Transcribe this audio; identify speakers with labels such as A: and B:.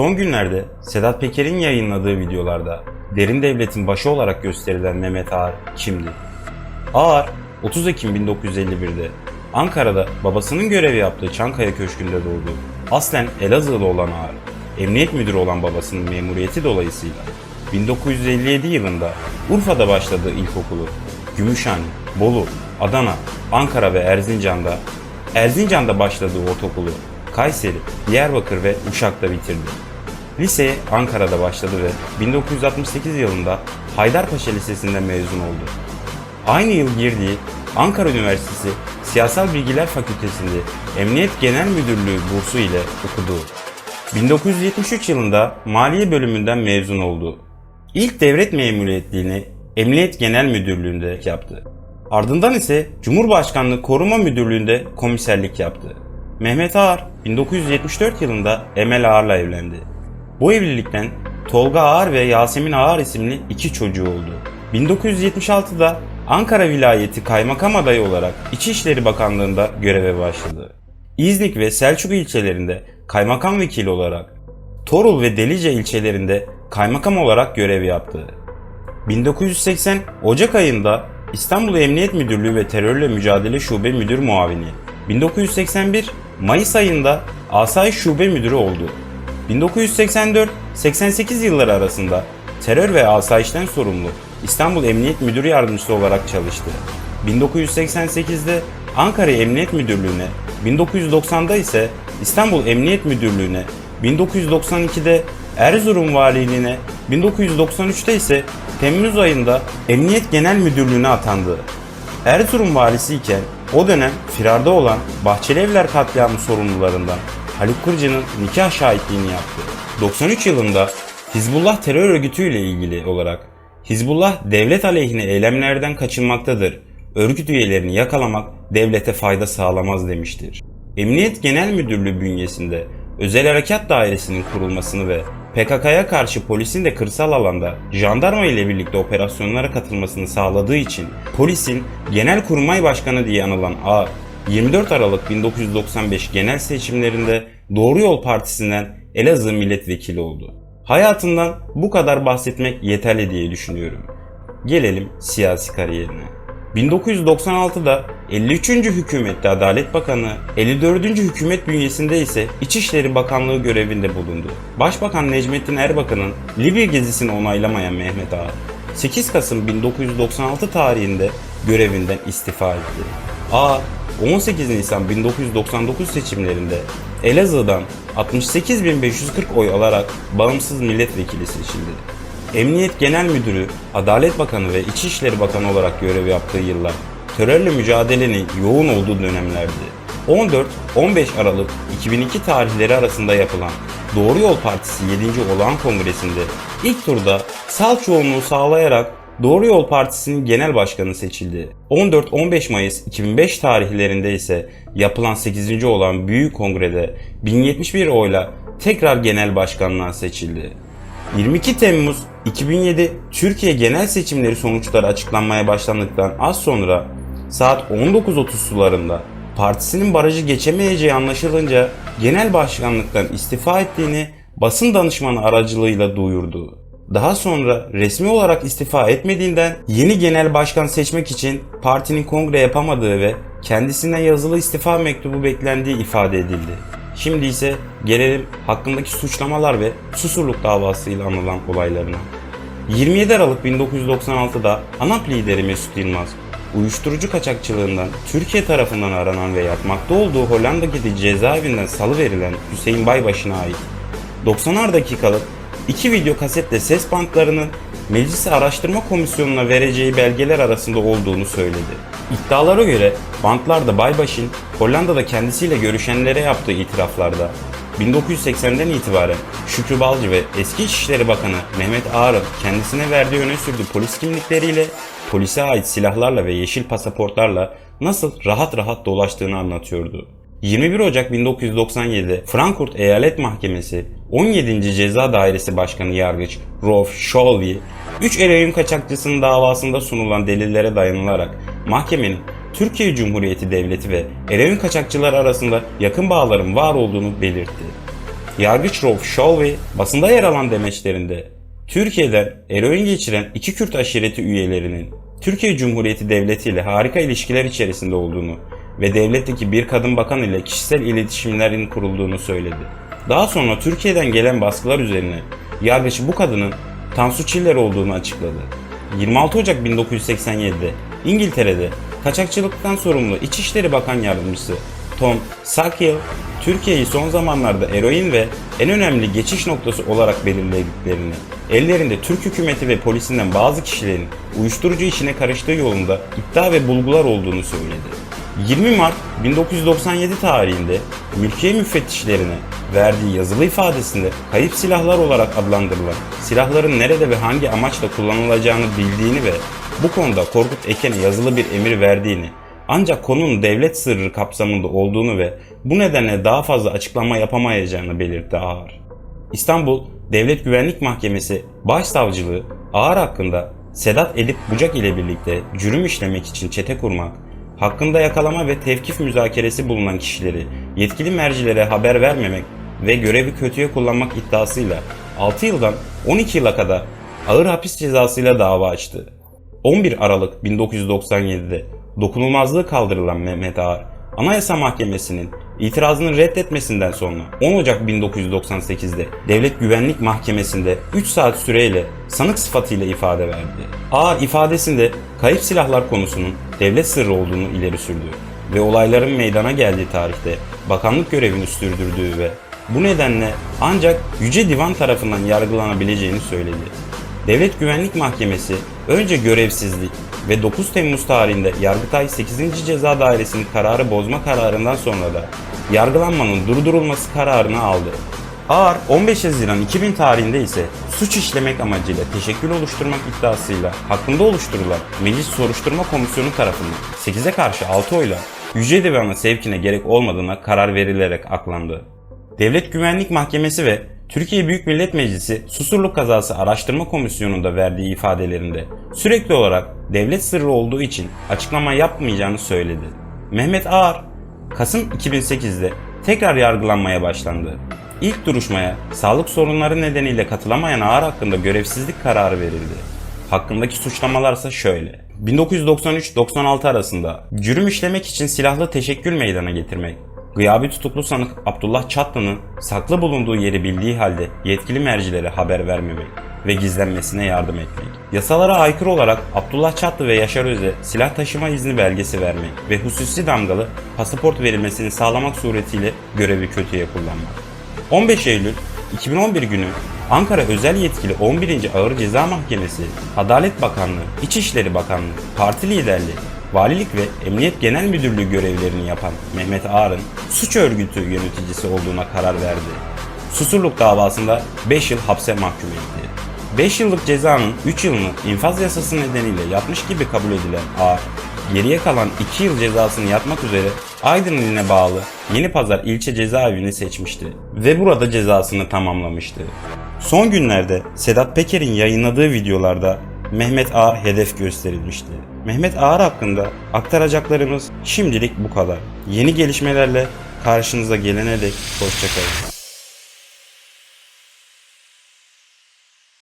A: Son günlerde Sedat Peker'in yayınladığı videolarda derin devletin başı olarak gösterilen Mehmet Ağar kimdi? Ağar 30 Ekim 1951'de Ankara'da babasının görev yaptığı Çankaya Köşkü'nde doğdu. Aslen Elazığlı olan Ağar, emniyet müdürü olan babasının memuriyeti dolayısıyla 1957 yılında Urfa'da başladığı ilkokulu Gümüşhane, Bolu, Adana, Ankara ve Erzincan'da, Erzincan'da başladığı ortaokulu Kayseri, Diyarbakır ve Uşak'ta bitirdi. Liseye Ankara'da başladı ve 1968 yılında Haydarpaşa Lisesi'nden mezun oldu. Aynı yıl girdiği Ankara Üniversitesi Siyasal Bilgiler Fakültesinde Emniyet Genel Müdürlüğü bursu ile okudu. 1973 yılında Maliye bölümünden mezun oldu. İlk devlet memuriyetliğini Emniyet Genel Müdürlüğü'nde yaptı. Ardından ise Cumhurbaşkanlığı Koruma Müdürlüğü'nde komiserlik yaptı. Mehmet Ağar 1974 yılında Emel Ağar'la evlendi. Bu evlilikten Tolga Ağar ve Yasemin Ağar isimli iki çocuğu oldu. 1976'da Ankara Vilayeti Kaymakam adayı olarak İçişleri Bakanlığı'nda göreve başladı. İznik ve Selçuk ilçelerinde kaymakam vekili olarak, Torul ve Delice ilçelerinde kaymakam olarak görev yaptı. 1980 Ocak ayında İstanbul Emniyet Müdürlüğü ve Terörle Mücadele Şube Müdür Muavini, 1981 Mayıs ayında Asayiş Şube Müdürü oldu. 1984-88 yılları arasında terör ve asayişten sorumlu İstanbul Emniyet Müdürü Yardımcısı olarak çalıştı. 1988'de Ankara Emniyet Müdürlüğü'ne, 1990'da ise İstanbul Emniyet Müdürlüğü'ne, 1992'de Erzurum Valiliğine, 1993'te ise Temmuz ayında Emniyet Genel Müdürlüğü'ne atandı. Erzurum valisi iken o dönem firarda olan Bahçelievler katliamı sorumlularından Haluk Kırcı'nın nikah şahitliğini yaptı. 93 yılında Hizbullah terör örgütüyle ilgili olarak Hizbullah devlet aleyhine eylemlerden kaçınmaktadır. Örgüt üyelerini yakalamak devlete fayda sağlamaz demiştir. Emniyet Genel Müdürlüğü bünyesinde Özel Harekat Dairesi'nin kurulmasını ve PKK'ya karşı polisin de kırsal alanda jandarma ile birlikte operasyonlara katılmasını sağladığı için polisin Genelkurmay Başkanı diye anılan A 24 Aralık 1995 genel seçimlerinde Doğru Yol Partisi'nden Elazığ milletvekili oldu. Hayatından bu kadar bahsetmek yeterli diye düşünüyorum. Gelelim siyasi kariyerine. 1996'da 53. hükümette Adalet Bakanı, 54. hükümet bünyesinde ise İçişleri Bakanlığı görevinde bulundu. Başbakan Necmettin Erbakan'ın Libya gezisini onaylamayan Mehmet Ağa, 8 Kasım 1996 tarihinde görevinden istifa etti. Ağa, 18 Nisan 1999 seçimlerinde Elazığ'dan 68.540 oy alarak bağımsız milletvekili seçildi. Emniyet Genel Müdürü, Adalet Bakanı ve İçişleri Bakanı olarak görev yaptığı yıllar terörle mücadelenin yoğun olduğu dönemlerdi. 14-15 Aralık 2002 tarihleri arasında yapılan Doğru Yol Partisi 7. Olağan Kongresi'nde ilk turda salt çoğunluğu sağlayarak Doğru Yol Partisi'nin genel başkanı seçildi. 14-15 Mayıs 2005 tarihlerinde ise yapılan 8. olan Büyük Kongre'de 1071 oyla tekrar genel başkanlığa seçildi. 22 Temmuz 2007 Türkiye genel seçimleri sonuçları açıklanmaya başlandıktan az sonra saat 19.30 sularında partisinin barajı geçemeyeceği anlaşılınca genel başkanlıktan istifa ettiğini basın danışmanı aracılığıyla duyurdu. Daha sonra resmi olarak istifa etmediğinden yeni genel başkan seçmek için partinin kongre yapamadığı ve kendisine yazılı istifa mektubu beklendiği ifade edildi. Şimdi ise gelelim hakkındaki suçlamalar ve susurluk davasıyla anılan olaylarına. 27 Aralık 1996'da ANAP lideri Mesut Yılmaz, uyuşturucu kaçakçılığından Türkiye tarafından aranan ve yatmakta olduğu Hollanda'daki cezaevinden salıverilen Hüseyin Baybaşı'na ait 90'ar dakikalık iki video kasetle ses bantlarının Meclis Araştırma Komisyonu'na vereceği belgeler arasında olduğunu söyledi. İddialara göre bantlarda Baybaş'ın Hollanda'da kendisiyle görüşenlere yaptığı itiraflarda 1980'den itibaren Şükrü Balcı ve eski İçişleri Bakanı Mehmet Ağar'ın kendisine verdiği öne sürdüğü polis kimlikleriyle, polise ait silahlarla ve yeşil pasaportlarla nasıl rahat rahat dolaştığını anlatıyordu. 21 Ocak 1997'de Frankfurt Eyalet Mahkemesi 17. Ceza Dairesi Başkanı Yargıç Rolf Scholvi, 3 eroin kaçakçısının davasında sunulan delillere dayanılarak mahkemenin Türkiye Cumhuriyeti Devleti ve eroin kaçakçıları arasında yakın bağların var olduğunu belirtti. Yargıç Rauf Şalvi basında yer alan demeçlerinde Türkiye'den eroin geçiren iki Kürt aşireti üyelerinin Türkiye Cumhuriyeti Devleti ile harika ilişkiler içerisinde olduğunu ve devletteki bir kadın bakan ile kişisel iletişimlerin kurulduğunu söyledi. Daha sonra Türkiye'den gelen baskılar üzerine yargıç bu kadının Tansu Çiller olduğunu açıkladı. 26 Ocak 1987'de İngiltere'de kaçakçılıktan sorumlu İçişleri Bakan Yardımcısı Tom Sackhill, Türkiye'yi son zamanlarda eroin ve en önemli geçiş noktası olarak belirlediklerini, ellerinde Türk hükümeti ve polisinden bazı kişilerin uyuşturucu işine karıştığı yolunda iddia ve bulgular olduğunu söyledi. 20 Mart 1997 tarihinde mülkiye müfettişlerine verdiği yazılı ifadesinde kayıp silahlar olarak adlandırılan silahların nerede ve hangi amaçla kullanılacağını bildiğini ve bu konuda Korkut Eken'e yazılı bir emir verdiğini ancak konunun devlet sırrı kapsamında olduğunu ve bu nedenle daha fazla açıklama yapamayacağını belirtti Ağar. İstanbul Devlet Güvenlik Mahkemesi Başsavcılığı Ağar hakkında Sedat Edip Bucak ile birlikte cürüm işlemek için çete kurmak, hakkında yakalama ve tevkif müzakeresi bulunan kişileri yetkili mercilere haber vermemek ve görevi kötüye kullanmak iddiasıyla 6 yıldan 12 yıla kadar ağır hapis cezasıyla dava açtı. 11 Aralık 1997'de dokunulmazlığı kaldırılan Mehmet Ağar, Anayasa Mahkemesi'nin itirazını reddetmesinden sonra 10 Ocak 1998'de Devlet Güvenlik Mahkemesi'nde 3 saat süreyle sanık sıfatıyla ifade verdi. Ağar ifadesinde kayıp silahlar konusunun devlet sırrı olduğunu ileri sürdü ve olayların meydana geldiği tarihte bakanlık görevini sürdürdüğü ve bu nedenle ancak Yüce Divan tarafından yargılanabileceğini söyledi. Devlet Güvenlik Mahkemesi önce görevsizlik ve 9 Temmuz tarihinde Yargıtay 8. Ceza Dairesi'nin kararı bozma kararından sonra da yargılanmanın durdurulması kararını aldı. Ağar 15 Haziran 2000 tarihinde ise suç işlemek amacıyla teşekkül oluşturmak iddiasıyla hakkında oluşturulan Meclis Soruşturma Komisyonu tarafından 8'e karşı 6 oyla Yüce Divan'a sevkine gerek olmadığına karar verilerek aklandı. Devlet Güvenlik Mahkemesi ve Türkiye Büyük Millet Meclisi Susurluk Kazası Araştırma Komisyonu'nda verdiği ifadelerinde sürekli olarak devlet sırrı olduğu için açıklama yapmayacağını söyledi. Mehmet Ağar, Kasım 2008'de tekrar yargılanmaya başlandı. İlk duruşmaya sağlık sorunları nedeniyle katılamayan Ağar hakkında görevsizlik kararı verildi. Hakkındaki suçlamalar ise şöyle. 1993-96 arasında cürüm işlemek için silahlı teşekkül meydana getirmek, Gıyabi tutuklu sanık Abdullah Çatlı'nın saklı bulunduğu yeri bildiği halde yetkili mercilere haber vermemek ve gizlenmesine yardım etmek. Yasalara aykırı olarak Abdullah Çatlı ve Yaşar Öz'e silah taşıma izni belgesi vermek ve hususi damgalı pasaport verilmesini sağlamak suretiyle görevi kötüye kullanmak. 15 Eylül 2011 günü Ankara Özel Yetkili 11. Ağır Ceza Mahkemesi, Adalet Bakanlığı, İçişleri Bakanlığı, Parti liderliği, Valilik ve Emniyet Genel Müdürlüğü görevlerini yapan Mehmet Ağar'ın suç örgütü yöneticisi olduğuna karar verdi. Susurluk davasında 5 yıl hapse mahkum etti. 5 yıllık cezanın 3 yılını infaz yasası nedeniyle yatmış gibi kabul edilen Ağar, geriye kalan 2 yıl cezasını yatmak üzere Aydın iline bağlı Yeni Pazar ilçe cezaevini seçmişti ve burada cezasını tamamlamıştı. Son günlerde Sedat Peker'in yayınladığı videolarda Mehmet Ağar hedef gösterilmişti. Mehmet Ağar hakkında aktaracaklarımız şimdilik bu kadar. Yeni gelişmelerle karşınıza gelene dek hoşçakalın.